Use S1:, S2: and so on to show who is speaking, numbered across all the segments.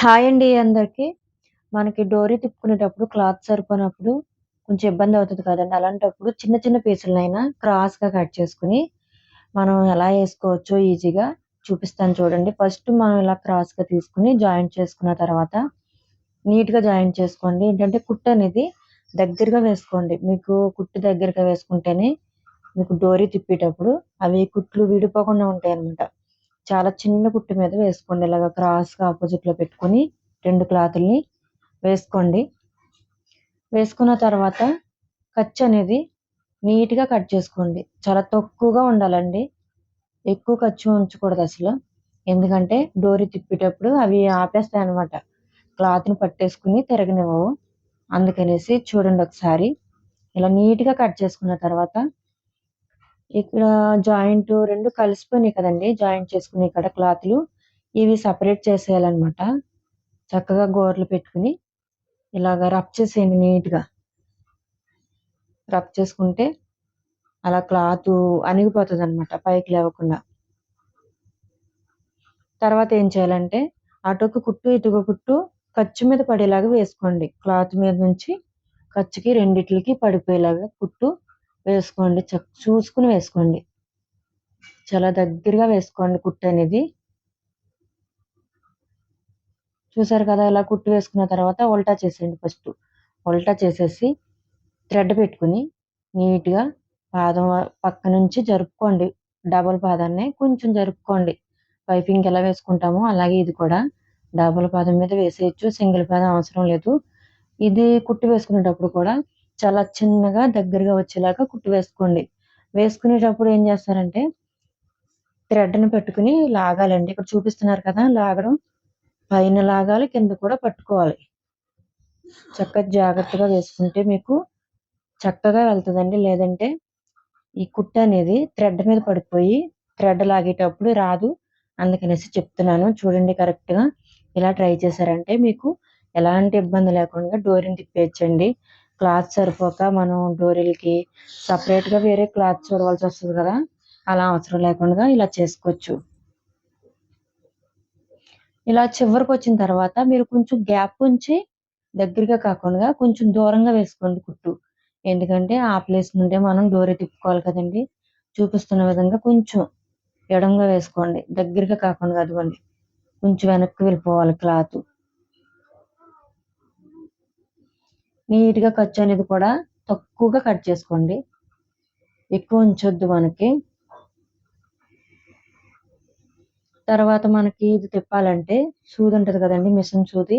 S1: Hi అండి అందరికి. మనకి డోరీ తిప్పుకునేటప్పుడు క్లాత్ సరిపోయినప్పుడు కొంచెం ఇబ్బంది అవుతుంది కదండి. అలాంటప్పుడు చిన్న చిన్న పీసులనైనా క్రాస్గా కట్ చేసుకుని మనం ఎలా వేసుకోవచ్చో ఈజీగా చూపిస్తాను చూడండి. ఫస్ట్ మనం ఇలా క్రాస్గా తీసుకుని జాయింట్ చేసుకున్న తర్వాత నీట్గా జాయింట్ చేసుకోండి. ఏంటంటే కుట్టు అనేది దగ్గరగా వేసుకోండి. మీకు కుట్టు దగ్గరగా వేసుకుంటేనే మీకు డోరీ తిప్పేటప్పుడు అవి కుట్లు విడిపోకుండా ఉంటాయి అన్నమాట చాలా చిన్న కుట్టు మీద వేసుకోండి. ఇలాగ క్రాస్గా ఆపోజిట్లో పెట్టుకొని రెండు క్లాతుల్ని వేసుకోండి. వేసుకున్న తర్వాత ఖర్చు అనేది నీట్గా కట్ చేసుకోండి. చాలా తక్కువగా ఉండాలండి. ఎక్కువ ఖర్చు ఉంచకూడదు అసలు. ఎందుకంటే డోరీ తిప్పేటప్పుడు అవి ఆపేస్తాయి అనమాట క్లాత్ని పట్టేసుకుని తిరగనివ్వవు. అందుకనేసి చూడండి ఒకసారి. ఇలా నీట్గా కట్ చేసుకున్న తర్వాత ఇక్కడ జాయింట్ రెండు కలిసిపోయినాయి కదండి. జాయింట్ చేసుకుని ఇక్కడ క్లాత్లు ఇవి సపరేట్ చేసేయాలన్నమాట. చక్కగా గోర్లు పెట్టుకుని ఇలాగ రబ్ చేసేయండి నీట్గా. రబ్ చేసుకుంటే అలా క్లాత్ అణిగిపోతుంది అనమాట పైకి లేవకుండా. తర్వాత ఏం చేయాలంటే అటొక కుట్టు ఇటుక కుట్టు ఖర్చు మీద పడేలాగా వేసుకోండి. క్లాత్ మీద నుంచి ఖర్చుకి రెండిట్లకి పడిపోయేలాగా కుట్టు వేసుకోండి. చూసుకుని వేసుకోండి. చాలా దగ్గరగా వేసుకోండి కుట్టు అనేది. చూసారు కదా ఇలా కుట్టు వేసుకున్న తర్వాత ఉల్టా చేసేయండి ఫస్ట్. ఉల్టా చేసేసి థ్రెడ్ పెట్టుకుని నీట్గా పాదం పక్క నుంచి జరుపుకోండి. డబుల్ పాదాన్ని కొంచెం జరుపుకోండి. పైపింగ్ ఎలా వేసుకుంటామో అలాగే ఇది కూడా డబుల్ పాదం మీద వేసేయచ్చు. సింగిల్ పాదం అవసరం లేదు. ఇది కుట్టు వేసుకునేటప్పుడు కూడా చాలా చిన్నగా దగ్గరగా వచ్చేలాగా కుట్టు వేసుకోండి. వేసుకునేటప్పుడు ఏం చేస్తారంటే థ్రెడ్ని పెట్టుకుని లాగాలండి. ఇక్కడ చూపిస్తున్నారు కదా లాగడం పైన లాగాలి కింద కూడా పట్టుకోవాలి. చక్కగా జాగ్రత్తగా వేసుకుంటే మీకు చక్కగా వెళ్తుందండి. లేదంటే ఈ కుట్ట అనేది థ్రెడ్ మీద పడిపోయి థ్రెడ్ లాగేటప్పుడు రాదు అందుకనేసి చెప్తున్నాను. చూడండి కరెక్ట్గా ఇలా ట్రై చేశారంటే మీకు ఎలాంటి ఇబ్బంది లేకుండా డోర్ని తిప్పేయచ్చండి. క్లాత్ సరిపోక మనం డోరీలకి సపరేట్గా వేరే క్లాత్ చూడవలసి వస్తుంది కదా? అలా అవసరం లేకుండా ఇలా చేసుకోవచ్చు. ఇలా చివరికి వచ్చిన తర్వాత మీరు కొంచెం గ్యాప్ ఉంచి దగ్గరగా కాకుండా కొంచెం దూరంగా వేసుకోండి కుట్టు. ఎందుకంటే ఆ ప్లేస్ నుండే మనం డోరీ తిప్పుకోవాలి కదండి. చూపిస్తున్న విధంగా కొంచెం ఎడంగా వేసుకోండి. దగ్గరగా కాకుండా అదిగోండి. కొంచెం వెనక్కి వెళ్ళిపోవాలి క్లాత్. నీట్గా ఖర్చు అనేది కూడా తక్కువగా కట్ చేసుకోండి. ఎక్కువ ఉంచొద్దు మనకి. తర్వాత మనకి ఇది తిప్పాలంటే సూది ఉంటుంది కదండి మిషన్ సూది.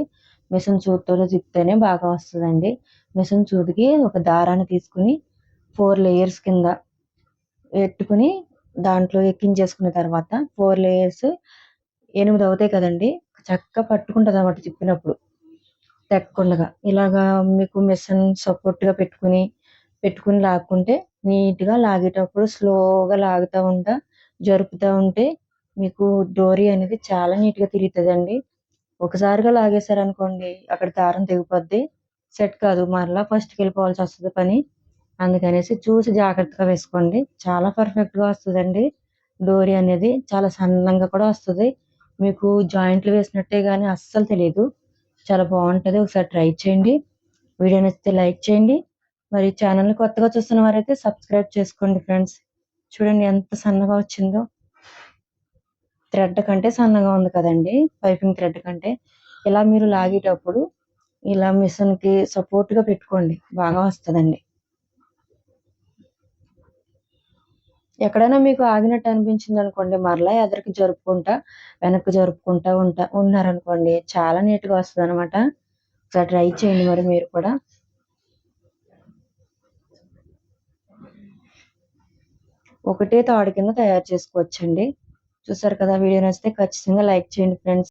S1: మిషన్ సూదితో తిప్పితేనే బాగా వస్తుందండి. మిషన్ సూదికి ఒక దారాన్ని తీసుకుని ఫోర్ లేయర్స్ కింద పెట్టుకుని దాంట్లో ఎక్కించేసుకున్న తర్వాత ఫోర్ లేయర్స్ ఎనిమిది అవుతాయి కదండి. చక్కగా పట్టుకుంటుంది అన్నమాట తిప్పినప్పుడు. తెక్కకుండా ఇలాగా మీకు మిషన్ సపోర్ట్గా పెట్టుకుని పెట్టుకుని లాక్కుంటే నీట్గా లాగేటప్పుడు స్లోగా లాగుతూ ఉంటా జరుపుతూ ఉంటే మీకు డోరీ అనేది చాలా నీట్గా తిరుగుతుందండి. ఒకసారిగా లాగేశారనుకోండి అక్కడ దారం తెగిపోద్ది. సెట్ కాదు మరలా ఫస్ట్కి వెళ్ళిపోవాల్సి వస్తుంది పని. అందుకనేసి చూసి జాగ్రత్తగా వేసుకోండి. చాలా పర్ఫెక్ట్గా వస్తుందండి. డోరీ అనేది చాలా సన్నంగా కూడా వస్తుంది. మీకు జాయింట్లు వేసినట్టే కానీ అస్సలు తెలియదు చాలా బాగుంటుంది. ఒకసారి ట్రై చేయండి. వీడియో నచ్చితే లైక్ చేయండి. మరి ఛానల్ని కొత్తగా చూస్తున్న వారైతే సబ్స్క్రైబ్ చేసుకోండి ఫ్రెండ్స్. చూడండి ఎంత సన్నగా వచ్చిందో. థ్రెడ్ కంటే సన్నగా ఉంది కదండి. పైపింగ్ థ్రెడ్ కంటే. ఇలా మీరు లాగేటప్పుడు ఇలా మిషన్కి సపోర్ట్గా పెట్టుకోండి. బాగా వస్తుందండి. ఎక్కడైనా మీకు ఆగినట్టు అనిపించింది అనుకోండి మరలా ఎదరికి జరుపుకుంటా వెనక్కి జరుపుకుంటా ఉంటా ఉన్నారనుకోండి చాలా నీట్గా వస్తుంది అనమాట ఒకసారి ట్రై చేయండి మరి మీరు కూడా. ఒకటే తాడు కింద తయారు చేసుకోవచ్చండి. చూసారు కదా వీడియో నచ్చితే ఖచ్చితంగా లైక్ చేయండి ఫ్రెండ్స్.